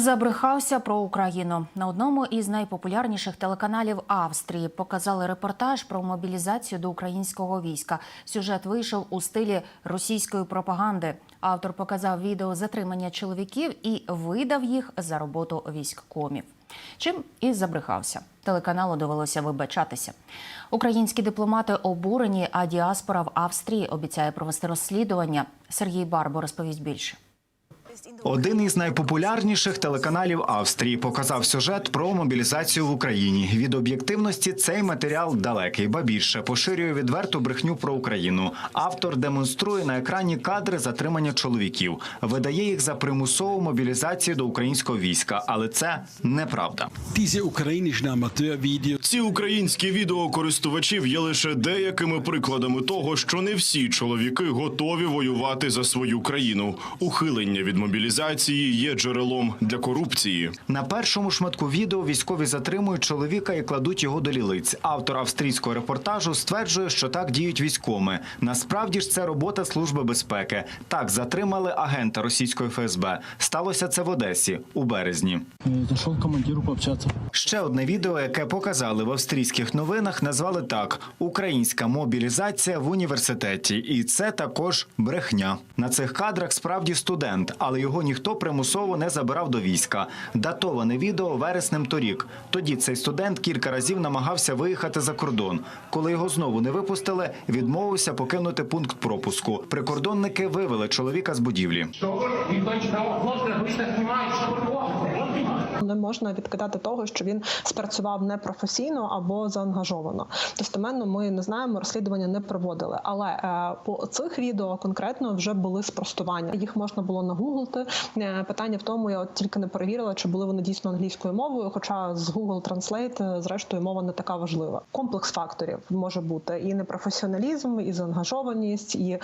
Забрехався про Україну на одному із найпопулярніших телеканалів Австрії. Показали репортаж про мобілізацію до українського війська. Сюжет вийшов у стилі російської пропаганди. Автор показав відео затримання чоловіків і видав їх за роботу військкомів. Чим і забрехався. Телеканалу довелося вибачатися. Українські дипломати обурені, а діаспора в Австрії обіцяє провести розслідування. Сергій Барбо розповість більше. Один із найпопулярніших телеканалів Австрії показав сюжет про мобілізацію в Україні. Від об'єктивності цей матеріал далекий, ба більше поширює відверту брехню про Україну. Автор демонструє на екрані кадри затримання чоловіків, видає їх за примусову мобілізацію до українського війська, але це неправда. Ці українські відеокористувачів є лише деякими прикладами того, що не всі чоловіки готові воювати за свою країну. Ухилення від мобілізації є джерелом для корупції. На першому шматку відео військові затримують чоловіка і кладуть його до лілиць. Автор австрійського репортажу стверджує, що так діють військоми. Насправді ж це робота служби безпеки. Так затримали агента російської ФСБ. Сталося це в Одесі у березні. К командиру пообщаться. Ще одне відео, яке показали в австрійських новинах, назвали так: Українська мобілізація в університеті, і це також брехня. На цих кадрах справді студент, але його ніхто примусово не забирав до війська. Датоване відео вереснем торік. Тоді цей студент кілька разів намагався виїхати за кордон. Коли його знову не випустили, відмовився покинути пункт пропуску. Прикордонники вивели чоловіка з будівлі. Что ви никто ничего плохо, Не можна відкидати того, що він спрацював непрофесійно або заангажовано. Достеменно ми не знаємо, розслідування не проводили. Але е, по цих відео конкретно вже були спростування. Їх можна було нагуглити. Е, питання в тому, я от тільки не перевірила, чи були вони дійсно англійською мовою. Хоча з Google Translate, е, зрештою, мова не така важлива. Комплекс факторів може бути і непрофесіоналізм, і заангажованість, і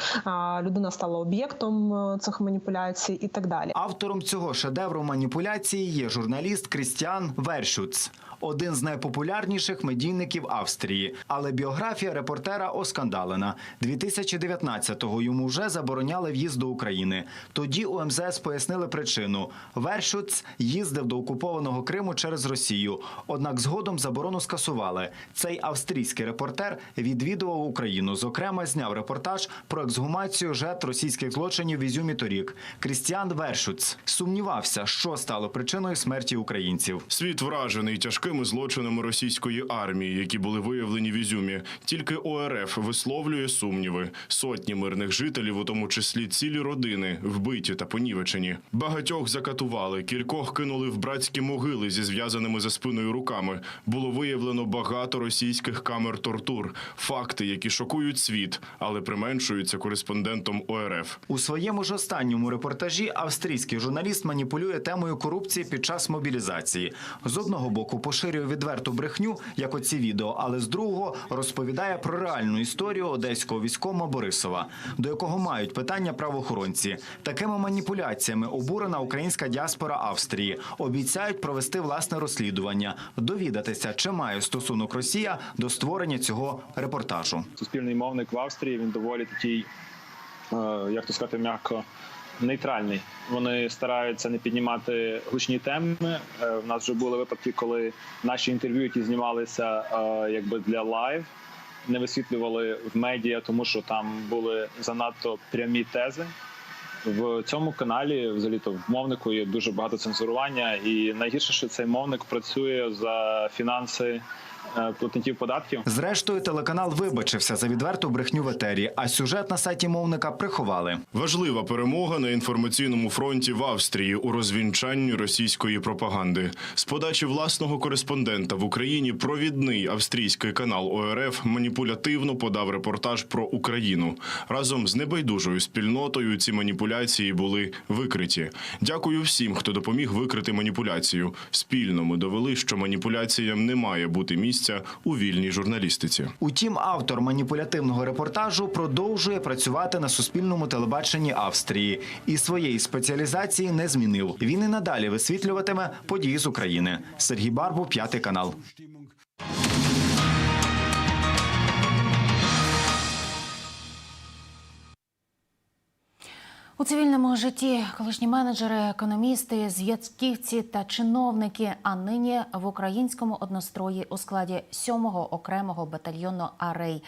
людина стала об'єктом цих маніпуляцій, і так далі. Автором цього шедевру маніпуляції є журналіст Крістіан Вершуц, один з найпопулярніших медійників Австрії. Але біографія репортера оскандалена. 2019-го йому вже забороняли в'їзд до України. Тоді у МЗС пояснили причину. Вершуц їздив до окупованого Криму через Росію. Однак згодом заборону скасували. Цей австрійський репортер відвідував Україну. Зокрема, зняв репортаж про ексгумацію жертв російських злочинів в Ізюмі торік. Крістіан Вершуц сумнівався, що стало причиною смерті українців. Світ вражений тяжкими злочинами російської армії, які були виявлені в Ізюмі. Тільки ОРФ висловлює сумніви. Сотні мирних жителів, у тому числі цілі родини, вбиті та понівечені. Багатьох закатували, кількох кинули в братські могили зі зв'язаними за спиною руками. Було виявлено багато російських камер тортур, факти, які шокують світ, але применшуються кореспондентом ОРФ. У своєму ж останньому репортажі австрійський журналіст маніпулює темою корупції під час мобілізації. З одного боку поширює відверту брехню, як оці відео, але з другого розповідає про реальну історію одеського військома Борисова, до якого мають питання правоохоронці. Такими маніпуляціями обурена українська діаспора Австрії. Обіцяють провести власне розслідування, довідатися, чи має стосунок Росія до створення цього репортажу. суспільний мовник в Австрії він доволі такий, е, як то сказати, м'яко нейтральний. Вони стараються не піднімати гучні теми. Е, В нас вже були випадки, коли наші інтерв'ю, які знімалися е, якби для лайв, не висвітлювали в медіа, тому що там були занадто прямі тези. В цьому каналі, взагалі, то в мовнику є дуже багато цензурування, і найгірше, що цей мовник працює за фінанси е, платників податків. Зрештою, телеканал вибачився за відверту брехню в етері, а сюжет на сайті мовника приховали. Важлива перемога на інформаційному фронті в Австрії у розвінчанні російської пропаганди. З подачі власного кореспондента в Україні провідний австрійський канал ОРФ маніпулятивно подав репортаж про Україну. Разом з небайдужою спільнотою ці маніпуляції були викриті. Дякую всім, хто допоміг викрити маніпуляцію. Спільно ми довели, що маніпуляціям не має бути місця у вільній журналістиці. Утім, автор маніпулятивного репортажу продовжує працювати на суспільному телебаченні Австрії і своєї спеціалізації не змінив. Він і надалі висвітлюватиме події з України. Сергій Барбу, п'ятий канал. У цивільному житті колишні менеджери, економісти, зв'язківці та чиновники, а нині в українському однострої у складі 7-го окремого батальйону Арей.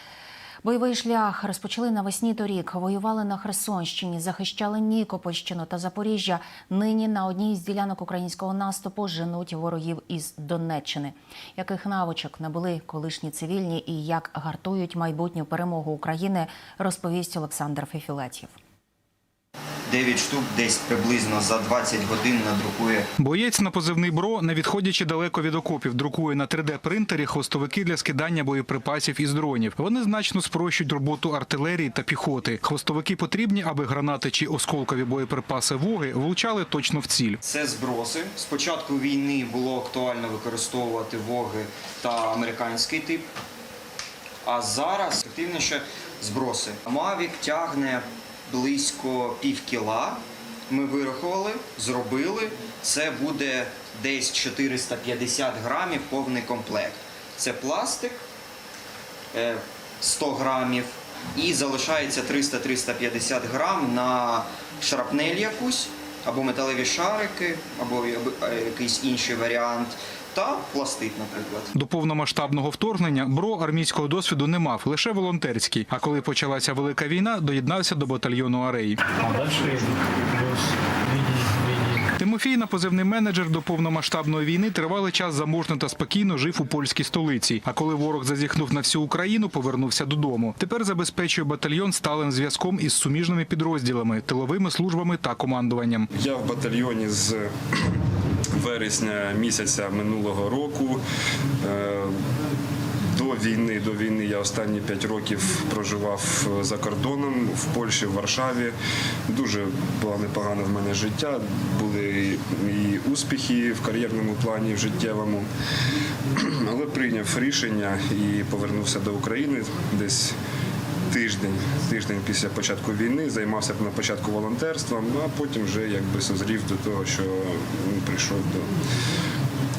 Бойовий шлях розпочали навесні торік. Воювали на Херсонщині, захищали Нікопольщину та Запоріжжя. Нині на одній з ділянок українського наступу женуть ворогів із Донеччини. Яких навичок набули колишні цивільні і як гартують майбутню перемогу України, розповість Олександр Фефілетєв. 9 штук десь приблизно за 20 годин надрукує Боєць на позивний бро, не відходячи далеко від окопів, друкує на 3D-принтері хвостовики для скидання боєприпасів із дронів. Вони значно спрощують роботу артилерії та піхоти. Хвостовики потрібні, аби гранати чи осколкові боєприпаси воги влучали точно в ціль. це зброси. З початку війни було актуально використовувати воги та американський тип. А зараз активніше зброси. Мавік тягне близько пів кіла. Ми вирахували, зробили. Це буде десь 450 грамів повний комплект. Це пластик, е, 100 грамів, і залишається 300-350 грам на шрапнель якусь, або металеві шарики, або е, якийсь інший варіант, та пластик, наприклад. До повномасштабного вторгнення бро армійського досвіду не мав, лише волонтерський. А коли почалася велика війна, доєднався до батальйону Ареї. А линии. Тимофій на позивний менеджер до повномасштабної війни тривалий час заможно та спокійно жив у польській столиці. А коли ворог зазіхнув на всю Україну, повернувся додому. Тепер забезпечує батальйон сталим зв'язком із суміжними підрозділами, тиловими службами та командуванням. Я в батальйоні з вересня місяця минулого року. Е, війни, до війни я останні 5 років проживав за кордоном в Польщі, в Варшаві. Дуже було непогане в мене життя. Були і успіхи в кар'єрному плані, в життєвому. Але прийняв рішення і повернувся до України десь тиждень, тиждень після початку війни, займався на початку волонтерством, ну, а потім вже якби созрів до того, що ну, прийшов до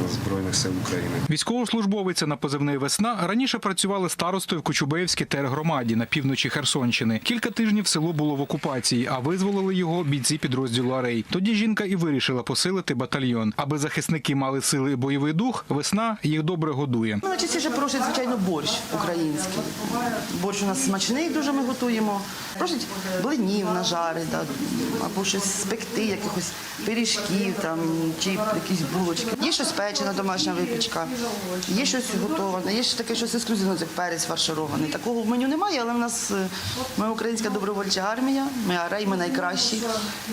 Збройних сил України. Військовослужбовиця на позивний весна раніше працювала старостою в Кочубеївській тергромаді на півночі Херсонщини. Кілька тижнів село було в окупації, а визволили його бійці підрозділу Арей. Тоді жінка і вирішила посилити батальйон. Аби захисники мали сили і бойовий дух, весна їх добре годує. Ну, найчастіше просять, звичайно, борщ український. Борщ у нас смачний, дуже ми готуємо. Просять блинів нажарити, да, або щось спекти, якихось пиріжків там, чи якісь булочки. Є щось печена, домашня випічка, є щось готоване, є таке щось ексклюзивне, як перець фарширований. Такого в меню немає, але в нас е, ми українська добровольча армія, ми арей, ми найкращі,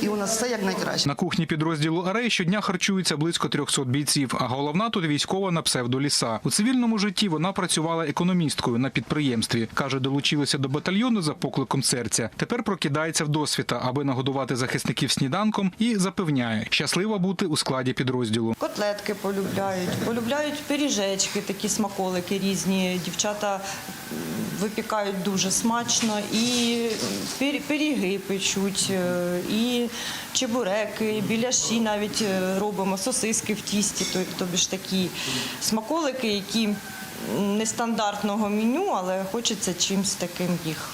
і у нас все як найкраще. На кухні підрозділу Арей щодня харчується близько 300 бійців. А головна тут військова на псевдоліса. У цивільному житті вона працювала економісткою на підприємстві. каже, долучилася до батальйону за покликом серця. Тепер прокидається в досвіта, аби нагодувати захисників сніданком, і запевняє, щаслива бути у складі підрозділу. Котлетки полюбляють, полюбляють пиріжечки, такі смаколики різні. Дівчата випікають дуже смачно і пир- пиріги печуть, е, і чебуреки, біляші навіть е, робимо, сосиски в тісті, тобі ж такі смаколики, які нестандартного меню, але хочеться чимось таким їх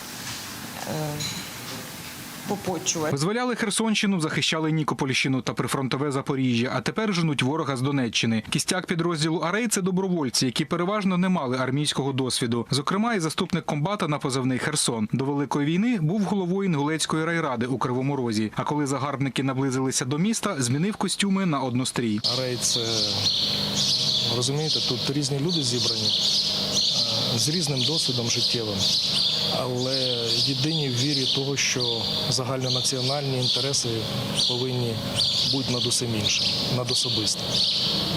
попочувати. Визволяли Херсонщину, захищали Нікопольщину та прифронтове Запоріжжя. А тепер женуть ворога з Донеччини. Кістяк підрозділу Арей це добровольці, які переважно не мали армійського досвіду. Зокрема, і заступник комбата на позивний Херсон до великої війни був головою Інгулецької райради у Кривому Розі. А коли загарбники наблизилися до міста, змінив костюми на однострій. Арей це, розумієте, тут різні люди зібрані е, з різним досвідом життєвим, але єдині в вірі того, що загальнонаціональні інтереси повинні бути над усім іншим, над особистим.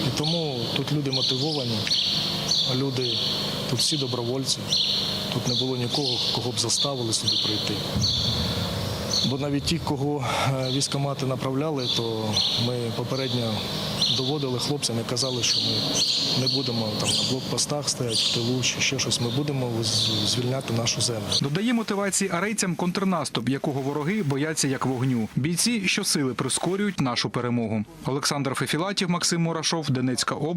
І тому тут люди мотивовані, люди, тут всі добровольці, тут не було нікого, кого б заставили сюди прийти. Бо навіть ті, кого е, військомати направляли, то ми попередньо доводили хлопцям і казали, що ми не будемо там на блокпостах стояти в тилу чи ще щось. Ми будемо звільняти нашу землю. Додає мотивації арейцям контрнаступ, якого вороги бояться як вогню. Бійці щосили прискорюють нашу перемогу. Олександр Фефілатів, Максим Мурашов, Донецька область.